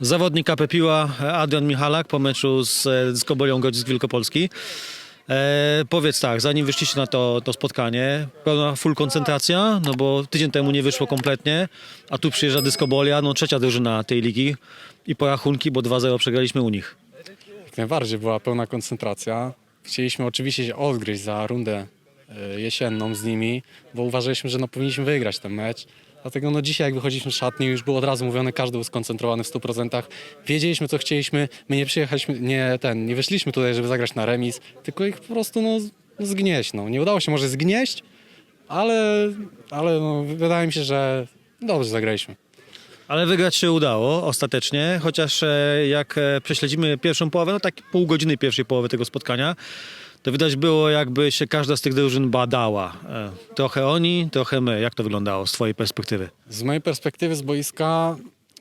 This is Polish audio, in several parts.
Zawodnik KP Piła Adrian Michalak po meczu z, z Kobolią Godzisk Wielkopolski. E, powiedz tak, zanim wyszliście na to, to spotkanie, pełna full koncentracja, no bo tydzień temu nie wyszło kompletnie, a tu przyjeżdża Dyskobolia, no trzecia drużyna tej ligi i po rachunki, bo 2-0 przegraliśmy u nich. Jak najbardziej była pełna koncentracja. Chcieliśmy oczywiście się odgryźć za rundę e, jesienną z nimi, bo uważaliśmy, że no, powinniśmy wygrać ten mecz. Dlatego no, dzisiaj jak wychodziliśmy z szatni, już było od razu mówione, każdy był skoncentrowany w 100%. Wiedzieliśmy, co chcieliśmy. My nie przyjechaliśmy, nie, ten, nie wyszliśmy tutaj, żeby zagrać na remis, tylko ich po prostu no, no, zgnieść. No. Nie udało się może zgnieść, ale, ale no, wydaje mi się, że dobrze zagraliśmy. Ale wygrać się udało ostatecznie, chociaż e, jak e, prześledzimy pierwszą połowę, no tak pół godziny pierwszej połowy tego spotkania, to widać było jakby się każda z tych drużyn badała. E, Trochę oni, trochę my. Jak to wyglądało z twojej perspektywy? Z mojej perspektywy z boiska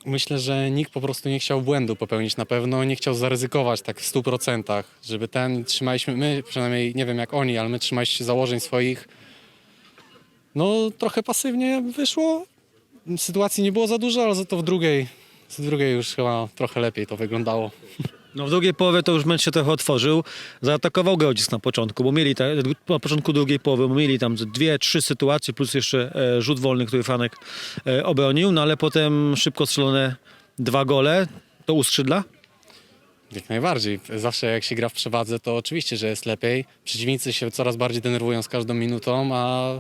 myślę, że nikt po prostu nie chciał błędu popełnić na pewno, nie chciał zaryzykować tak w 100%, żeby ten trzymaliśmy, my przynajmniej nie wiem jak oni, ale my trzymaliśmy się założeń swoich. No trochę pasywnie wyszło, sytuacji nie było za dużo, ale za to w drugiej, z drugiej już chyba trochę lepiej to wyglądało. No w drugiej połowie to już mecz się trochę otworzył. Zaatakował Grodzisk na początku, bo mieli te, na początku drugiej połowy mieli tam dwie, trzy sytuacje, plus jeszcze e, rzut wolny, który Franek e, obronił, no ale potem szybko strzelone dwa gole. To uskrzydla? Jak najbardziej. Zawsze jak się gra w przewadze, to oczywiście, że jest lepiej. Przeciwnicy się coraz bardziej denerwują z każdą minutą, a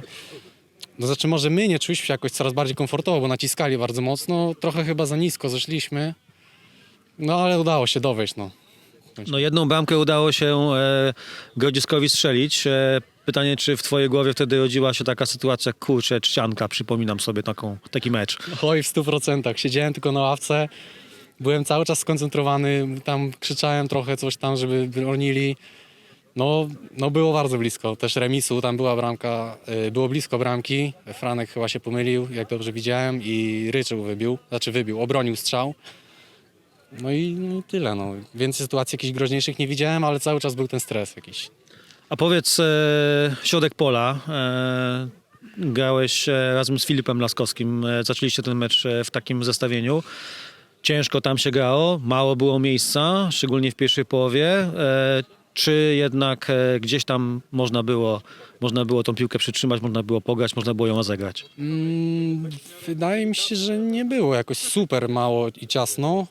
no znaczy może my nie czuliśmy się jakoś coraz bardziej komfortowo, bo naciskali bardzo mocno. Trochę chyba za nisko zeszliśmy. No ale udało się dowieść, no. No jedną bramkę udało się e, Grodziskowi strzelić. E, pytanie, czy w twojej głowie wtedy rodziła się taka sytuacja, kurczę, czcianka, przypominam sobie taką, taki mecz. Oj, w stu procentach. Siedziałem tylko na ławce. Byłem cały czas skoncentrowany. Tam krzyczałem trochę coś tam, żeby bronili. No, no było bardzo blisko. Też remisu, tam była bramka, y, było blisko bramki. Franek chyba się pomylił, jak dobrze widziałem i Ryczył wybił, znaczy wybił, obronił strzał. No i no, i tyle. No. Więcej sytuacji jakichś groźniejszych nie widziałem, ale cały czas był ten stres jakiś. A powiedz, e, środek pola, e, grałeś e, razem z Filipem Laskowskim, e, zaczęliście ten mecz e, w takim zestawieniu. Ciężko tam się grało, mało było miejsca, szczególnie w pierwszej połowie. E, czy jednak e, gdzieś tam można było, można było tą piłkę przytrzymać, można było pograć, można było ją rozegrać? Mm, wydaje mi się, że nie było jakoś super mało i ciasno,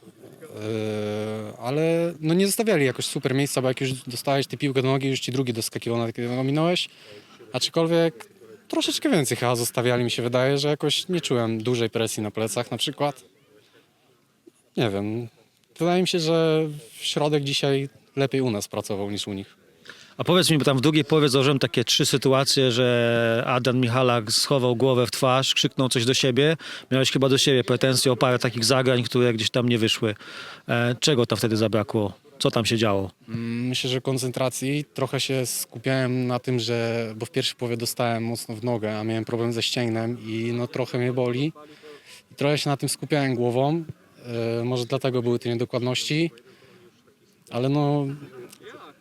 ale no nie zostawiali jakoś super miejsca, bo jak już dostałeś tę piłkę do nogi, już ci drugi doskakiwał na takiego ominąłeś, aczkolwiek troszeczkę więcej chyba zostawiali mi się wydaje, że jakoś nie czułem dużej presji na plecach na przykład. Nie wiem, wydaje mi się, że środek dzisiaj lepiej u nas pracował niż u nich. A powiedz mi, bo tam w drugiej połowie założyłem takie trzy sytuacje, że Adrian Michalak schował głowę w twarz, krzyknął coś do siebie. Miałeś chyba do siebie pretensje o parę takich zagrań, które gdzieś tam nie wyszły. E, czego tam wtedy zabrakło? Co tam się działo? Mm, Myślę, że koncentracji. Trochę się skupiałem na tym, że bo w pierwszej połowie dostałem mocno w nogę, a miałem problem ze ścięgnem i no trochę mnie boli. I trochę się na tym skupiałem głową. E, może dlatego były te niedokładności, ale no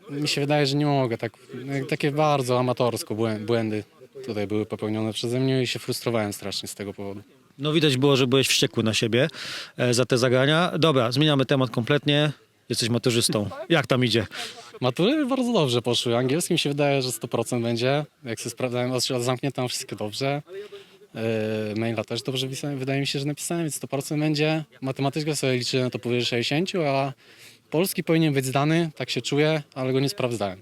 mi się wydaje, że nie mogę. Tak, takie bardzo amatorsko błę- błędy tutaj były popełnione przeze mnie i się frustrowałem strasznie z tego powodu. No widać było, że byłeś wściekły na siebie e, za te zagrania. Dobra, zmieniamy temat kompletnie. Jesteś maturzystą. Jak tam idzie? Matury bardzo dobrze poszły. Angielskim się wydaje, że 100% będzie. Jak się sprawdzałem, zamknięte tam wszystko dobrze. Yy, maila też dobrze pisałem. Wydaje mi się, że napisałem, więc 100% będzie. Matematykę sobie liczyłem to powyżej 60, a polski powinien być zdany, tak się czuję, ale go nie sprawdzałem.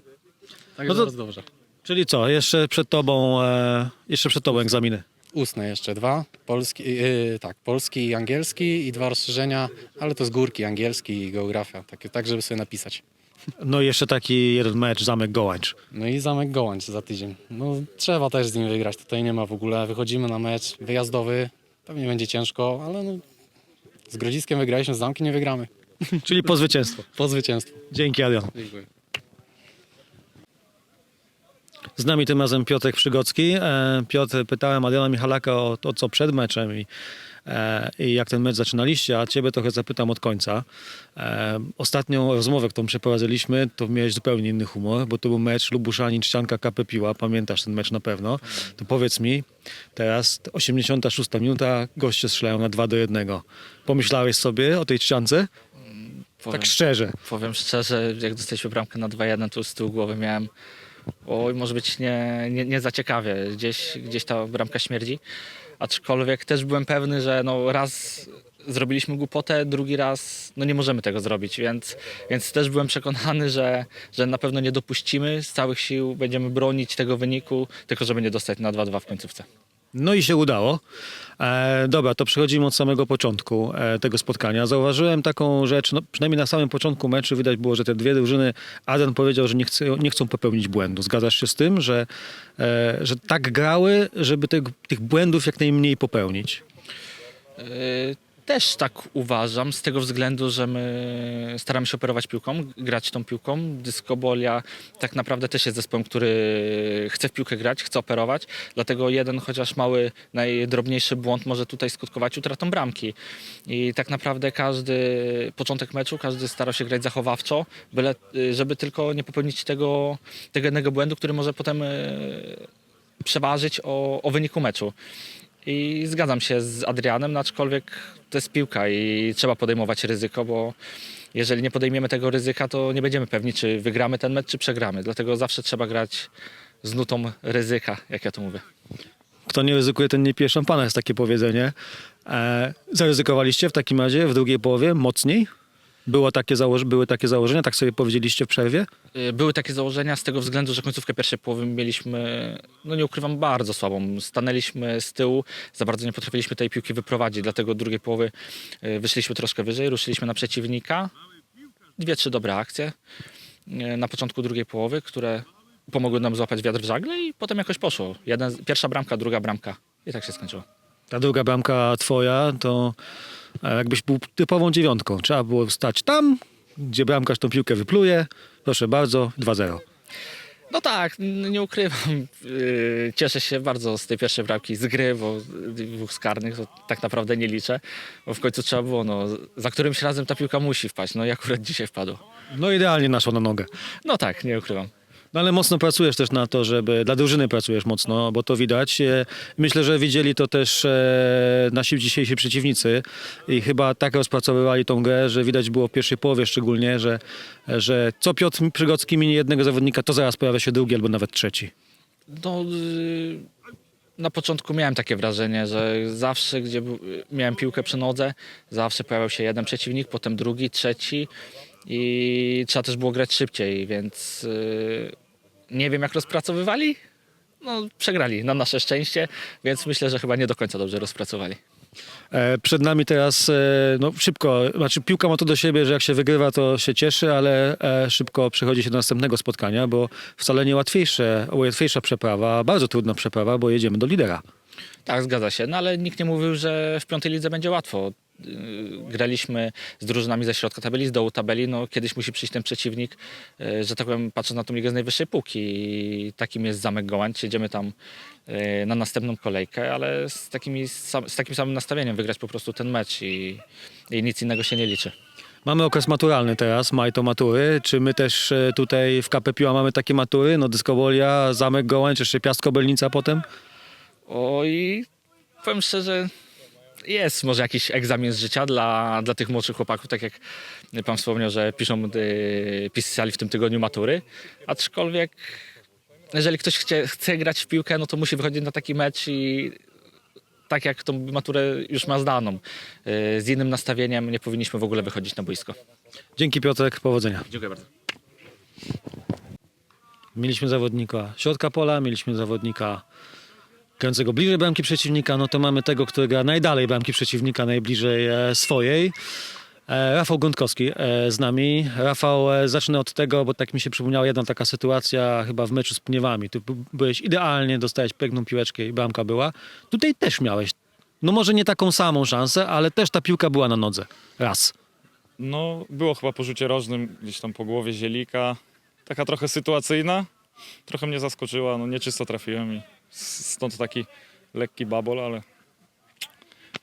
Tak No to- bardzo dobrze. Czyli co, jeszcze przed tobą, e, jeszcze przed tobą egzaminy. Ustne jeszcze dwa. Polski, yy, tak, polski i angielski i dwa rozszerzenia, ale to z górki, angielski i geografia. Tak, tak żeby sobie napisać. No i jeszcze taki jeden mecz, Zamek Gołańcz. No i Zamek Gołańcz za tydzień. No trzeba też z nim wygrać, tutaj nie ma w ogóle. Wychodzimy na mecz wyjazdowy, pewnie będzie ciężko, ale no, z Grodziskiem wygraliśmy, z Zamkiem nie wygramy. Czyli po zwycięstwo. Po zwycięstwo. Dzięki, Adrian. Dziękuję. Z nami tym razem Piotrek Przygocki. E, Piotr, pytałem Adriana Michalaka o to, co przed meczem i e, i jak ten mecz zaczynaliście, a ciebie trochę zapytam od końca. E, ostatnią rozmowę, którą przeprowadziliśmy, to miałeś zupełnie inny humor, bo to był mecz Lubuszanin, Ścianka, KP Piła, pamiętasz ten mecz na pewno. To powiedz mi, teraz 86 minuta, goście strzelają na 2 do 1. Pomyślałeś sobie o tej ściance? Powiem, Tak szczerze. powiem szczerze, jak dostaliśmy bramkę na 2-1, to z tyłu głowy miałem oj, może być nie, nie, nie za ciekawie, gdzieś, gdzieś ta bramka śmierdzi. Aczkolwiek też byłem pewny, że no raz zrobiliśmy głupotę, drugi raz no nie możemy tego zrobić, więc, więc też byłem przekonany, że, że na pewno nie dopuścimy, z całych sił będziemy bronić tego wyniku, tylko żeby nie dostać na 2-2 w końcówce. No i się udało. E, dobra, to przechodzimy od samego początku e, tego spotkania. Zauważyłem taką rzecz, no, przynajmniej na samym początku meczu widać było, że te dwie drużyny, Aden powiedział, że nie, chce, nie chcą popełnić błędu. Zgadzasz się z tym, że, e, że tak grały, żeby tych, tych błędów jak najmniej popełnić? Yy, Też tak uważam, z tego względu, że my staramy się operować piłką, grać tą piłką. Dyskobolia tak naprawdę też jest zespołem, który chce w piłkę grać, chce operować, dlatego jeden chociaż mały, najdrobniejszy błąd może tutaj skutkować utratą bramki. I tak naprawdę każdy początek meczu, każdy starał się grać zachowawczo, byle, żeby tylko nie popełnić tego, tego jednego błędu, który może potem y, przeważyć o, o wyniku meczu. I zgadzam się z Adrianem, aczkolwiek to jest piłka i trzeba podejmować ryzyko, bo jeżeli nie podejmiemy tego ryzyka, to nie będziemy pewni, czy wygramy ten mecz, czy przegramy. Dlatego zawsze trzeba grać z nutą ryzyka, jak ja to mówię. Kto nie ryzykuje, ten nie pije szampana, jest takie powiedzenie. E, zaryzykowaliście w takim razie w drugiej połowie mocniej? Było takie założ- były takie założenia, tak sobie powiedzieliście w przerwie? Y, Były takie założenia z tego względu, że końcówkę pierwszej połowy mieliśmy, no nie ukrywam, bardzo słabą. Stanęliśmy z tyłu, za bardzo nie potrafiliśmy tej piłki wyprowadzić, dlatego drugiej połowy y, wyszliśmy troszkę wyżej, ruszyliśmy na przeciwnika. Dwie, trzy dobre akcje y, na początku drugiej połowy, które pomogły nam złapać wiatr w żagle i potem jakoś poszło. Jeden, pierwsza bramka, druga bramka i tak się skończyło. Ta druga bramka twoja, to jakbyś był typową dziewiątką. Trzeba było stać tam, gdzie bramkarz tą piłkę wypluje. Proszę bardzo, 2-0. No tak, nie ukrywam. Yy, Cieszę się bardzo z tej pierwszej bramki z gry, bo dwóch skarnych to tak naprawdę nie liczę, bo w końcu trzeba było, no, za którymś razem ta piłka musi wpaść, no i akurat dzisiaj wpadło. No idealnie naszło na nogę. No tak, nie ukrywam. No ale mocno pracujesz też na to, żeby dla drużyny pracujesz mocno, bo to widać. E, Myślę, że widzieli to też e, nasi dzisiejsi przeciwnicy i chyba tak rozpracowywali tą grę, że widać było w pierwszej połowie szczególnie, że, że co Piotr Przygocki minie jednego zawodnika, to zaraz pojawia się drugi albo nawet trzeci. No, yy, na początku miałem takie wrażenie, że zawsze, gdzie miałem piłkę przy nodze, zawsze pojawiał się jeden przeciwnik, potem drugi, trzeci i trzeba też było grać szybciej, więc yy, nie wiem jak rozpracowywali. No, przegrali na nasze szczęście, więc myślę, że chyba nie do końca dobrze rozpracowali. E, Przed nami teraz, e, no szybko, znaczy piłka ma to do siebie, że jak się wygrywa, to się cieszy, ale e, szybko przechodzi się do następnego spotkania, bo wcale nie łatwiejsze, łatwiejsza przeprawa, bardzo trudna przeprawa, bo jedziemy do lidera. Tak, zgadza się, no ale nikt nie mówił, że w piątej lidze będzie łatwo. Yy, Graliśmy z drużynami ze środka tabeli, z dołu tabeli. No, kiedyś musi przyjść ten przeciwnik, yy, że tak powiem, patrząc na tą ligę z najwyższej półki. I takim jest Zamek Gołańcz. Jedziemy tam yy, na następną kolejkę, ale z, takimi, z takim samym nastawieniem wygrać po prostu ten mecz i, i nic innego się nie liczy. Mamy okres maturalny teraz, maj to matury. Czy my też e, tutaj w KP Piła mamy takie matury? No Dyskobolia, Zamek Gołańcz, jeszcze Piast Kobelnica potem? Oj, powiem szczerze, jest może jakiś egzamin z życia dla, dla tych młodszych chłopaków, tak jak pan wspomniał, że piszą, y, pisali w tym tygodniu matury, aczkolwiek jeżeli ktoś chce, chce grać w piłkę, no to musi wychodzić na taki mecz i tak jak tą maturę już ma zdaną, y, z innym nastawieniem nie powinniśmy w ogóle wychodzić na boisko. Dzięki Piotrek, powodzenia. Dziękuję bardzo. Mieliśmy zawodnika środka pola, mieliśmy zawodnika grającego bliżej bramki przeciwnika, no to mamy tego, który gra najdalej bramki przeciwnika, najbliżej e, swojej. E, Rafał Gądkowski e, z nami. Rafał, zacznę od tego, bo tak mi się przypomniała jedna taka sytuacja chyba w meczu z Pniewami. Ty byłeś idealnie, dostałeś piękną piłeczkę i bramka była. Tutaj też miałeś, no może nie taką samą szansę, ale też ta piłka była na nodze. Raz. No, było chyba porzucie rożnym gdzieś tam po głowie zielika. Taka trochę sytuacyjna. Trochę mnie zaskoczyła, no nieczysto trafiłem i stąd taki lekki babol, ale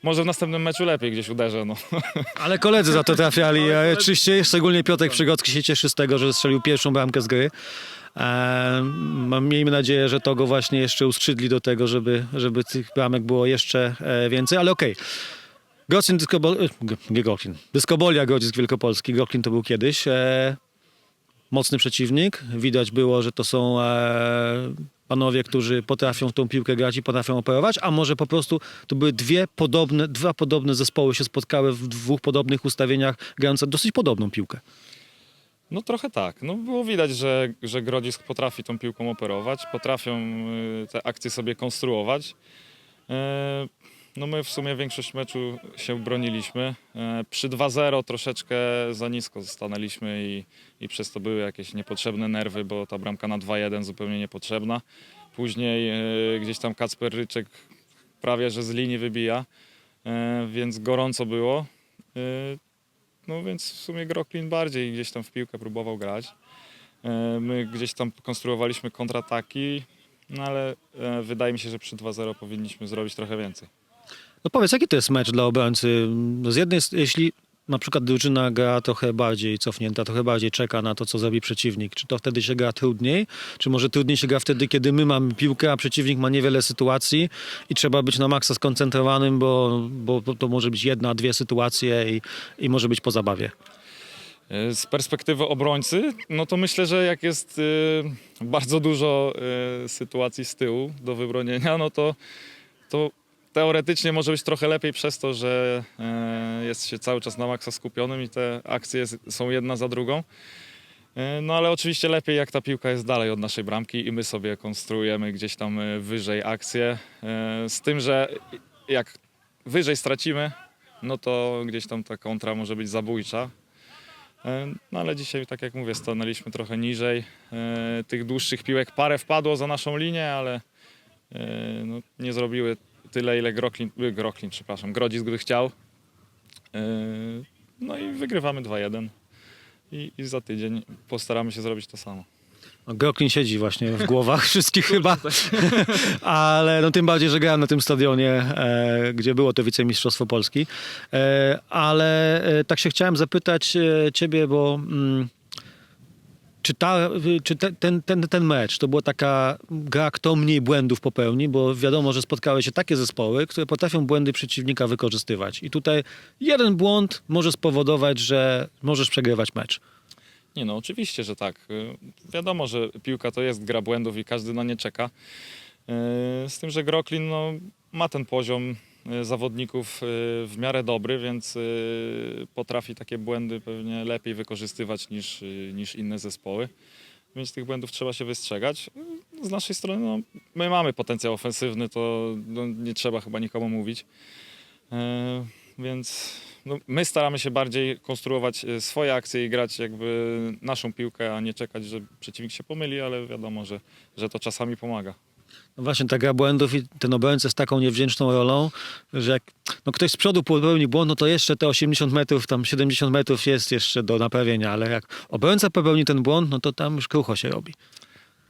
może w następnym meczu lepiej gdzieś uderzę. No. Ale koledzy za to trafiali. e, Oczywiście, szczególnie Piotrek Przygocki się cieszy z tego, że strzelił pierwszą bramkę z gry. E, miejmy nadzieję, że to go właśnie jeszcze uskrzydli do tego, żeby, żeby tych bramek było jeszcze e, więcej, ale okej. Grocin, Dyskobol... e, G- nie. Dyskobolia Grodzisk Wielkopolski. Grocin to był kiedyś. Mocny przeciwnik. Widać było, że to są panowie, którzy potrafią w tą piłkę grać i potrafią operować, a może po prostu to były dwie podobne, dwa podobne zespoły się spotkały w dwóch podobnych ustawieniach, grające dosyć podobną piłkę. no trochę tak. No, było widać, że, że Grodzisk potrafi tą piłką operować, potrafią y, te akcje sobie konstruować. E, No my w sumie większość meczu się broniliśmy. E, Przy 2-0 troszeczkę za nisko stanęliśmy i, i przez to były jakieś niepotrzebne nerwy, bo ta bramka na 2-1 zupełnie niepotrzebna. Później e, gdzieś tam Kacper Ryczek prawie że z linii wybija, e, więc gorąco było. No więc w sumie Groklin bardziej gdzieś tam w piłkę próbował grać. My gdzieś tam konstruowaliśmy kontrataki, no ale wydaje mi się, że przy 2-0 powinniśmy zrobić trochę więcej. No powiedz, jaki to jest mecz dla obrońcy? Z jednej, jeśli na przykład drużyna gra trochę bardziej cofnięta, trochę bardziej czeka na to, co zrobi przeciwnik, czy to wtedy się gra trudniej? Czy może trudniej się gra wtedy, kiedy my mamy piłkę, a przeciwnik ma niewiele sytuacji i trzeba być na maksa skoncentrowanym, bo, bo, bo to może być jedna, dwie sytuacje i, i może być po zabawie. E, Z perspektywy obrońcy, no to myślę, że jak jest e, bardzo dużo e, sytuacji z tyłu do wybronienia, no to, to teoretycznie może być trochę lepiej przez to, że e, jest się cały czas na maksa skupionym i te akcje są jedna za drugą. E, No ale oczywiście lepiej jak ta piłka jest dalej od naszej bramki i my sobie konstruujemy gdzieś tam e, wyżej akcję. Z tym, że jak wyżej stracimy, no to gdzieś tam ta kontra może być zabójcza. No ale dzisiaj, tak jak mówię, stanęliśmy trochę niżej. Tych dłuższych piłek parę wpadło za naszą linię, ale no, nie zrobiły tyle, ile Groklin, y, Groklin przepraszam, Grodzisk by chciał. E, No i wygrywamy 2-1. I, I za tydzień postaramy się zrobić to samo. No, Groklin siedzi właśnie w głowach wszystkich chyba, ale no tym bardziej, że grałem na tym stadionie, e, gdzie było to wicemistrzostwo Polski. E, ale e, tak się chciałem zapytać e, ciebie, bo mm, czy, ta, czy te, ten, ten, ten mecz to była taka gra, kto mniej błędów popełni, bo wiadomo, że spotkały się takie zespoły, które potrafią błędy przeciwnika wykorzystywać. I tutaj jeden błąd może spowodować, że możesz przegrywać mecz. Nie no, oczywiście, że tak. Wiadomo, że piłka to jest gra błędów i każdy na nie czeka. Y, Z tym, że Groklin no, ma ten poziom zawodników y, w miarę dobry, więc y, potrafi takie błędy pewnie lepiej wykorzystywać niż, y, niż inne zespoły. Więc tych błędów trzeba się wystrzegać. Y, Z naszej strony no, my mamy potencjał ofensywny, to no, nie trzeba chyba nikomu mówić. E, Więc no, my staramy się bardziej konstruować e, swoje akcje i grać jakby naszą piłkę, a nie czekać, że przeciwnik się pomyli, ale wiadomo, że, że to czasami pomaga. No właśnie, ta gra błędów i ten obrońca z taką niewdzięczną rolą, że jak no ktoś z przodu popełni błąd, no to jeszcze te 80 metrów, tam 70 metrów jest jeszcze do naprawienia, ale jak obrońca popełni ten błąd, no to tam już krucho się robi.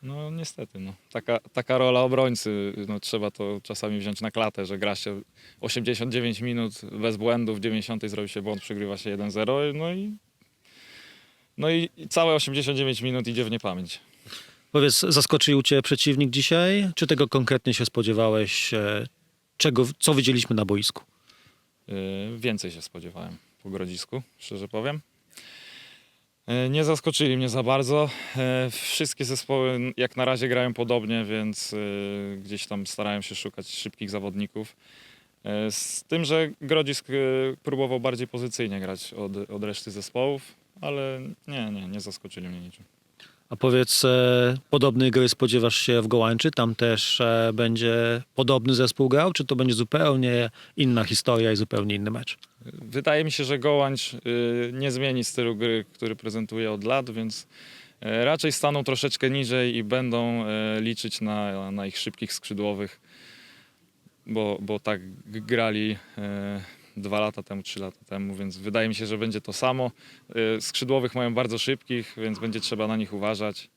No niestety, no. Taka, taka rola obrońcy, no, trzeba to czasami wziąć na klatę, że gra się 89 minut bez błędów, w 90 zrobi się błąd, przegrywa się 1-0, no i, no i całe 89 minut idzie w niepamięć. Powiedz, zaskoczył cię przeciwnik dzisiaj? Czy tego konkretnie się spodziewałeś? e, Czego, co widzieliśmy na boisku? Yy, Więcej się spodziewałem po Grodzisku, szczerze powiem. Yy, Nie zaskoczyli mnie za bardzo. Wszystkie zespoły jak na razie grają podobnie, więc gdzieś tam starają się szukać szybkich zawodników. Z tym, że Grodzisk próbował bardziej pozycyjnie grać od, od reszty zespołów, ale nie, nie, nie zaskoczyli mnie niczym. A powiedz, e, podobnej gry spodziewasz się w Gołańczy? Tam też e, będzie podobny zespół grał? Czy to będzie zupełnie inna historia i zupełnie inny mecz? Wydaje mi się, że Gołańcz y, nie zmieni stylu gry, który prezentuje od lat, więc y, raczej staną troszeczkę niżej i będą y, liczyć na, na ich szybkich skrzydłowych, bo, bo tak grali y, dwa lata temu, trzy lata temu, więc wydaje mi się, że będzie to samo. Y, Skrzydłowych mają bardzo szybkich, więc będzie trzeba na nich uważać.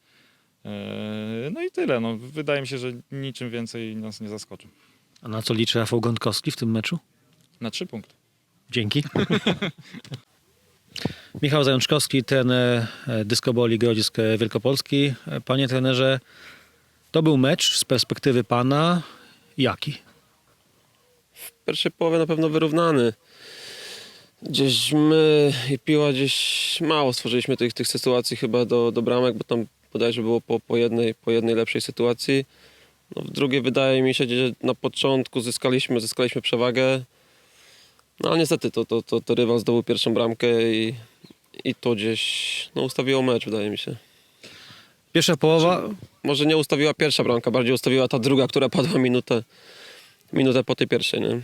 Y, No i tyle. No, wydaje mi się, że niczym więcej nas nie zaskoczy. A na co liczy Rafał Gątkowski w tym meczu? Na trzy punkty. Dzięki. Michał Zajączkowski, trener dyskoboli Grodzisk Wielkopolski. E, Panie trenerze, to był mecz z perspektywy pana jaki? W pierwszej połowie na pewno wyrównany. Gdzieś my i Piła gdzieś mało stworzyliśmy tych, tych sytuacji chyba do, do bramek, bo tam bodajże było po, po, jednej, po jednej lepszej sytuacji. No w drugiej wydaje mi się, że na początku zyskaliśmy, zyskaliśmy przewagę. No ale niestety to, to, to, to rywal zdobył pierwszą bramkę i, i to gdzieś no, ustawiło mecz, wydaje mi się. Pierwsza połowa, Może nie ustawiła pierwsza bramka, bardziej ustawiła ta druga, która padła minutę, minutę po tej pierwszej. Nie?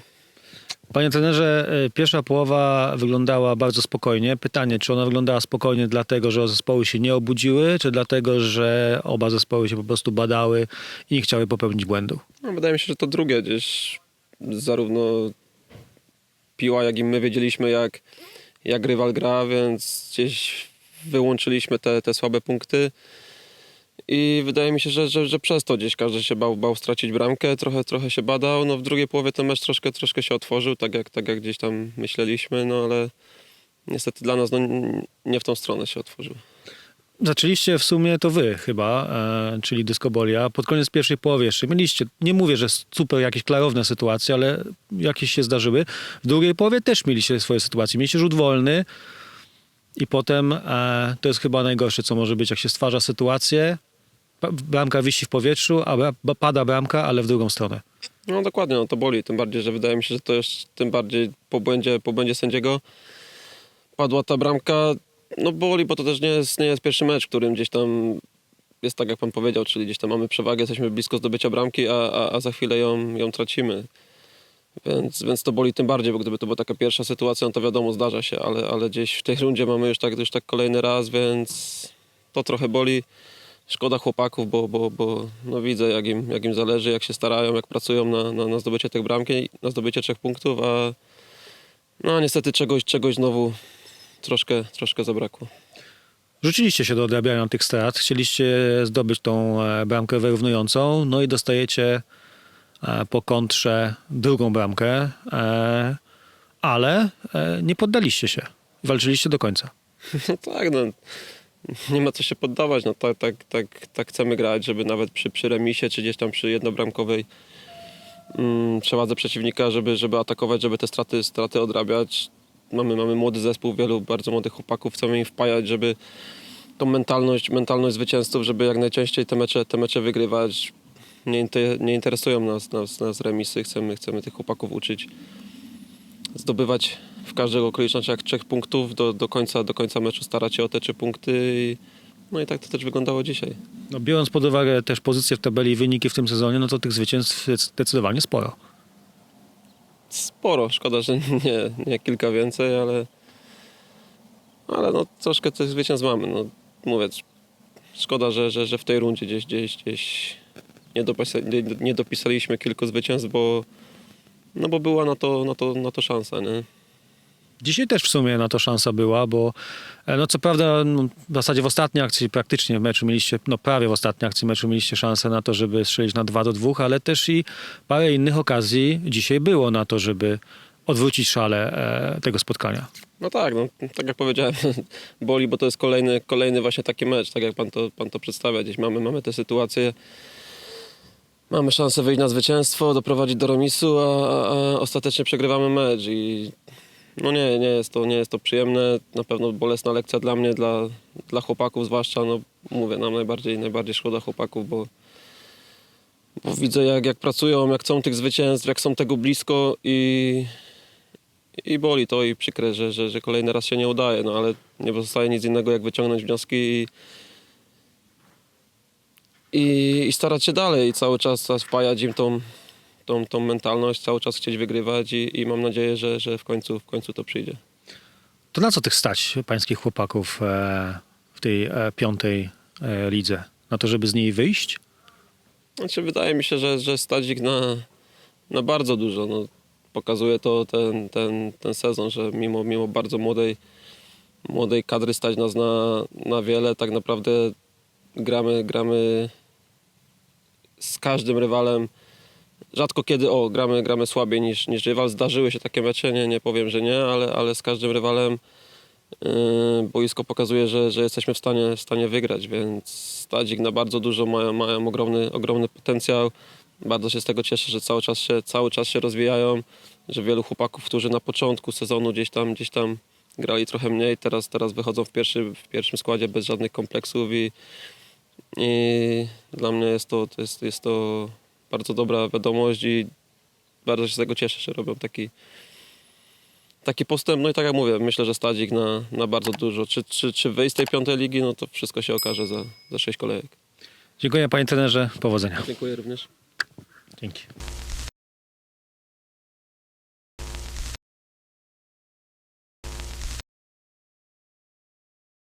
panie trenerze, e, pierwsza połowa wyglądała bardzo spokojnie. Pytanie, czy ona wyglądała spokojnie dlatego, że zespoły się nie obudziły, czy dlatego, że oba zespoły się po prostu badały i nie chciały popełnić błędu? No, wydaje mi się, że to drugie gdzieś zarówno piła, jak i my wiedzieliśmy, jak, jak rywal gra, więc gdzieś wyłączyliśmy te, te słabe punkty. I wydaje mi się, że, że, że przez to gdzieś każdy się bał, bał stracić bramkę, trochę, trochę się badał. No, w drugiej połowie ten mecz troszkę, troszkę się otworzył, tak jak, tak jak gdzieś tam myśleliśmy, no ale niestety dla nas no, nie w tą stronę się otworzył. Zaczęliście w sumie to wy chyba, e, czyli dyskobolia. Pod koniec pierwszej połowy jeszcze mieliście, nie mówię, że super jakieś klarowne sytuacje, ale jakieś się zdarzyły. W drugiej połowie też mieliście swoje sytuacje. Mieliście rzut wolny i potem e, to jest chyba najgorsze, co może być, jak się stwarza sytuację, bramka wisi w powietrzu, a bra- pada bramka, ale w drugą stronę. No dokładnie, no to boli, tym bardziej, że wydaje mi się, że to jest tym bardziej po błędzie, po błędzie sędziego padła ta bramka. No boli, bo to też nie jest, nie jest pierwszy mecz, w którym gdzieś tam jest tak, jak pan powiedział, czyli gdzieś tam mamy przewagę, jesteśmy blisko zdobycia bramki, a, a, a za chwilę ją, ją tracimy. Więc, więc to boli tym bardziej, bo gdyby to była taka pierwsza sytuacja, no to wiadomo, zdarza się, ale, ale gdzieś w tej rundzie mamy już tak, już tak kolejny raz, więc to trochę boli. Szkoda chłopaków, bo, bo, bo no widzę, jak im, jak im zależy, jak się starają, jak pracują na, na, na zdobycie tych bramki, na zdobycie trzech punktów, a no niestety czegoś, czegoś znowu troszkę, troszkę zabrakło. Rzuciliście się do odrabiania tych strat, chcieliście zdobyć tą e, bramkę wyrównującą, no i dostajecie e, po kontrze drugą bramkę, e, ale nie poddaliście się. Walczyliście do końca. No tak, no, nie ma co się poddawać. No, tak, tak, tak, tak chcemy grać, żeby nawet przy, przy remisie, czy gdzieś tam przy jednobramkowej mm, przewadze przeciwnika, żeby, żeby atakować, żeby te straty, straty odrabiać. Mamy, mamy młody zespół, wielu bardzo młodych chłopaków, chcemy im wpajać, żeby tą mentalność, mentalność zwycięzców, żeby jak najczęściej te mecze, te mecze wygrywać. Nie, nie interesują nas, nas, nas remisy, chcemy, chcemy tych chłopaków uczyć zdobywać w każdych okolicznościach trzech punktów do, do, końca, do końca meczu starać się o te trzy punkty i, no i tak to też wyglądało dzisiaj. No, biorąc pod uwagę też pozycję w tabeli i wyniki w tym sezonie, no to tych zwycięstw jest zdecydowanie sporo. Sporo, szkoda, że nie, nie kilka więcej, ale, ale no, troszkę tych zwycięstw mamy. No, mówię, szkoda, że, że, że w tej rundzie gdzieś, gdzieś, gdzieś nie, dopisa, nie, nie dopisaliśmy kilku zwycięstw, bo, no bo była na to, na to, na to szansa. Nie? Dzisiaj też w sumie na to szansa była, bo e, no co prawda no, w zasadzie w ostatniej akcji praktycznie w meczu mieliście, no prawie w ostatniej akcji meczu mieliście szansę na to, żeby strzelić na 2 do 2, ale też i parę innych okazji dzisiaj było na to, żeby odwrócić szale e, tego spotkania. No tak, no, tak jak powiedziałem, boli, bo to jest kolejny, kolejny właśnie taki mecz, tak jak pan to, pan to przedstawia. Gdzieś mamy, mamy tę sytuację, mamy szansę wyjść na zwycięstwo, doprowadzić do remisu, a, a ostatecznie przegrywamy mecz i no nie, nie jest, to, nie jest to przyjemne, na pewno bolesna lekcja dla mnie, dla, dla chłopaków zwłaszcza, no mówię, nam najbardziej, najbardziej szkoda chłopaków, bo, bo widzę jak, jak pracują, jak chcą tych zwycięstw, jak są tego blisko i, i boli to i przykre, że, że, że kolejny raz się nie udaje, no ale nie pozostaje nic innego jak wyciągnąć wnioski i, i, i starać się dalej i cały czas, wpajać im tą, tą, tą mentalność, cały czas chcieć wygrywać i, i mam nadzieję, że, że w, końcu, w końcu to przyjdzie. To na co tych stać pańskich chłopaków e, w tej e, piątej e, lidze? Na to, żeby z niej wyjść? Znaczy, wydaje mi się, że, że stać ich na, na bardzo dużo. No, pokazuje to ten, ten, ten sezon, że mimo, mimo bardzo młodej, młodej kadry stać nas na, na wiele. Tak naprawdę gramy, gramy z każdym rywalem rzadko kiedy, o, gramy, gramy słabiej niż, niż rywal. Zdarzyły się takie mecze, nie, nie powiem, że nie, ale, ale z każdym rywalem yy, boisko pokazuje, że, że jesteśmy w stanie, w stanie wygrać, więc Stadzik na bardzo dużo mają, mają ogromny, ogromny potencjał. Bardzo się z tego cieszę, że cały czas się, cały czas się rozwijają, że wielu chłopaków, którzy na początku sezonu gdzieś tam, gdzieś tam grali trochę mniej, teraz, teraz wychodzą w, pierwszy, w pierwszym składzie bez żadnych kompleksów i, i dla mnie jest to, to, jest, jest to bardzo dobra wiadomość i bardzo się z tego cieszę, że robią taki, taki postęp. No i tak jak mówię, myślę, że stadzik na, na bardzo dużo. Czy, czy, czy wyjść z tej piątej ligi, no to wszystko się okaże za, za sześć kolejek. Dziękuję panie trenerze, powodzenia. Dziękuję również. Dzięki.